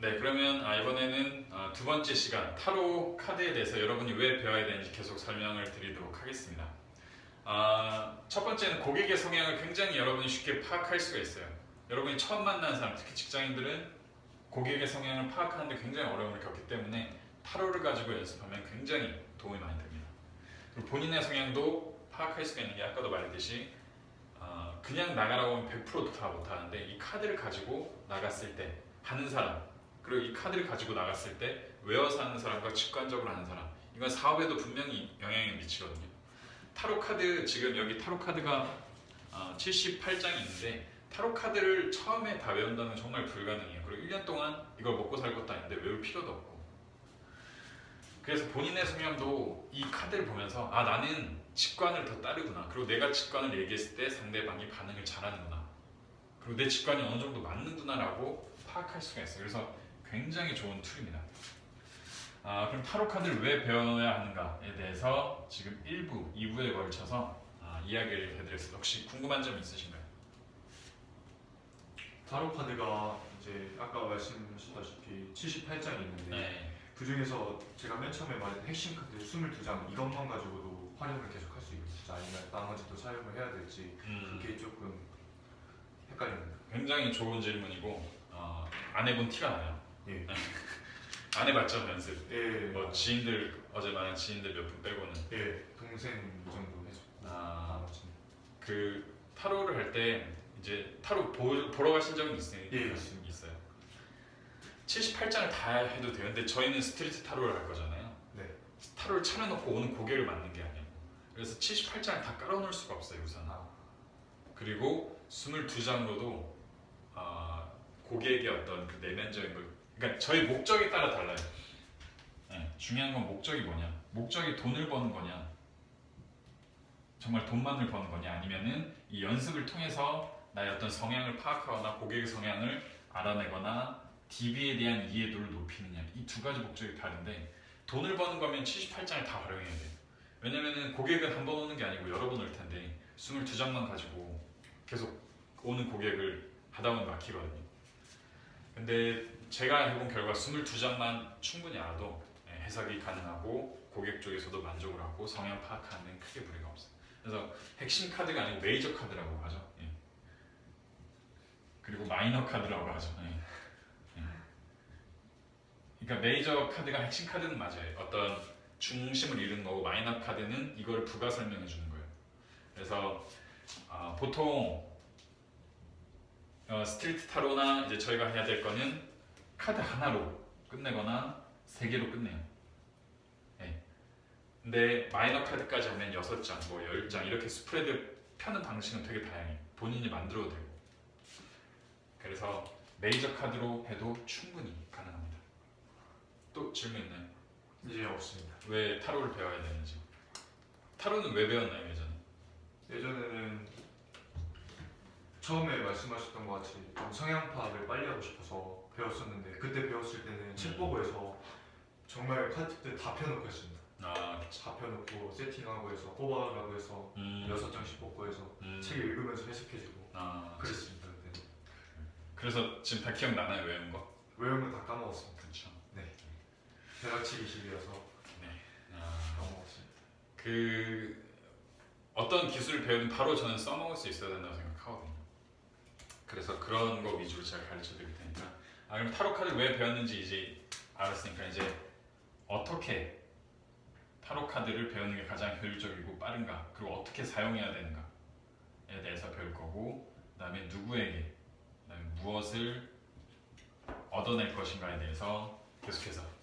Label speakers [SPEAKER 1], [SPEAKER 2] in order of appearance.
[SPEAKER 1] 네, 그러면 아, 이번에는 아, 두 번째 시간 타로 카드에 대해서 여러분이 왜 배워야 되는지 계속 설명을 드리도록 하겠습니다. 아, 첫 번째는 고객의 성향을 굉장히 여러분이 쉽게 파악할 수가 있어요. 여러분이 처음 만나는 사람, 특히 직장인들은 고객의 성향을 파악하는데 굉장히 어려움을 겪기 때문에 타로를 가지고 연습하면 굉장히 도움이 많이 됩니다. 그리고 본인의 성향도 파악할 수가 있는 게 아까도 말했듯이 아, 그냥 나가라고 하면 100%다 못하는데 이 카드를 가지고 나갔을 때 하는 사람 그리고 이 카드를 가지고 나갔을 때 외워서 하는 사람과 직관적으로 하는 사람. 이건 사업에도 분명히 영향을 미치거든요. 타로 카드 지금 여기 타로 카드가 78장이 있는데 타로 카드를 처음에 다 외운다는 건 정말 불가능해요. 그리고 1년 동안 이걸 먹고 살 것도 아닌데 외울 필요도 없고. 그래서 본인의 성향도 이 카드를 보면서 아 나는 직관을 더 따르구나. 그리고 내가 직관을 얘기했을 때 상대방이 반응을 잘하는구나. 그리고 내 직관이 어느 정도 맞는구나라고 파악할 수가 있어요. 그래서 굉장히 좋은 툴입니다 아, 그럼 타로 카드를 왜 배워야 하는가에 대해서 지금 1부, 2부에 걸쳐서 아, 이야기를 해드렸습니다 혹시 궁금한 점 있으신가요?
[SPEAKER 2] 타로 카드가 이제 아까 말씀하셨다시피 78장이 있는데
[SPEAKER 1] 네.
[SPEAKER 2] 그 중에서 제가 맨 처음에 말했던 핵심 카드 22장 이것만 가지고도 활용을 계속 할 수 있을지 아니면 나머지도 사용을 해야 될지
[SPEAKER 1] 음,
[SPEAKER 2] 그게 조금 헷갈립니다.
[SPEAKER 1] 굉장히 좋은 질문이고 어, 안 해본 티가 나요
[SPEAKER 2] 예.
[SPEAKER 1] 안 해봤죠 연습
[SPEAKER 2] 예.
[SPEAKER 1] 뭐 지인들 어제 말한 지인들 몇 분 빼고는
[SPEAKER 2] 예. 동생 이 정도 해줘.
[SPEAKER 1] 아. 그 타로를 할 때 이제 타로 보, 보러 가신 적은 있어요?
[SPEAKER 2] 예.
[SPEAKER 1] 있어요. 78장을 다 해도 돼요. 근데 저희는 스트리트 타로를 할 거잖아요.
[SPEAKER 2] 네.
[SPEAKER 1] 타로를 차려놓고 오는 고객을 맞는 게 아니에요. 그래서 78장을 다 깔아놓을 수가 없어요, 우선.
[SPEAKER 2] 아.
[SPEAKER 1] 그리고 22장으로도 아, 고객의 어떤 그 내면적인 걸, 그러니까 저희 목적에 따라 달라요. 네, 중요한 건 목적이 뭐냐? 목적이 돈을 버는 거냐? 정말 돈만을 버는 거냐? 아니면은 이 연습을 통해서 나의 어떤 성향을 파악하거나 고객의 성향을 알아내거나 DB에 대한 이해도를 높이느냐? 이 두 가지 목적이 다른데 돈을 버는 거면 78장을 다 활용해야 돼요. 왜냐면은 고객은 한 번 오는 게 아니고 여러 번 올 텐데 22장만 가지고 계속 오는 고객을 하다 보면 막히거든요. 근데 제가 해본 결과 22장만 충분히 알아도 예, 해석이 가능하고 고객 쪽에서도 만족을 하고 성향 파악하는 크게 무리가 없어요. 그래서 핵심 카드가 아니고 메이저 카드라고 하죠. 예. 그리고 마이너 카드라고 하죠. 예. 예. 그러니까 메이저 카드가 핵심 카드는 맞아요. 어떤 중심을 이루는 거고 마이너 카드는 이걸 부가 설명해 주는 거예요. 그래서 아, 보통 어, 스트리트 타로나 이제 저희가 해야 될 거는 카드 하나로 끝내거나 세 개로 끝내요. 네. 근데 마이너 카드까지 하면 여섯 장, 뭐열장 이렇게 스프레드 펴는 방식은 되게 다양해요. 본인이 만들어도 되고. 그래서 메이저 카드로 해도 충분히 가능합니다. 또 질문 있나요?
[SPEAKER 2] 이제 없습니다.
[SPEAKER 1] 왜 타로를 배워야 되는지? 타로는 왜 배웠나요 예전에?
[SPEAKER 2] 예전에는 처음에 말씀하셨던 것 같이 좀 성향 파악을 빨리 하고 싶어서 배웠었는데 그때 배웠을 때는 책 보고 해서 정말 카드들 다 펴놓고 했습니다.
[SPEAKER 1] 아,
[SPEAKER 2] 다 펴놓고 세팅하고 해서 뽑아가고 해서
[SPEAKER 1] 음,
[SPEAKER 2] 여섯 장씩 뽑고 해서
[SPEAKER 1] 음,
[SPEAKER 2] 책 읽으면서 해석해주고
[SPEAKER 1] 아,
[SPEAKER 2] 그랬습니다. 그때
[SPEAKER 1] 그래서 지금 다 기억나나요 외운 거?
[SPEAKER 2] 외우면 다 까먹었습니다.
[SPEAKER 1] 그렇죠.
[SPEAKER 2] 대략치기식이어서
[SPEAKER 1] 아,
[SPEAKER 2] 까먹었습니다.
[SPEAKER 1] 그 어떤 기술을 배우든 바로 저는 써먹을 수 있어야 된다고 생각하거든요. 그래서 그런 거 위주로 제가 가르쳐 드릴 테니까. 아 그럼 타로 카드 왜 배웠는지 이제 알았으니까 이제 어떻게 타로 카드를 배우는 게 가장 효율적이고 빠른가 그리고 어떻게 사용해야 되는가에 대해서 배울 거고 그 다음에 누구에게 그다음에 무엇을 얻어낼 것인가에 대해서 계속해서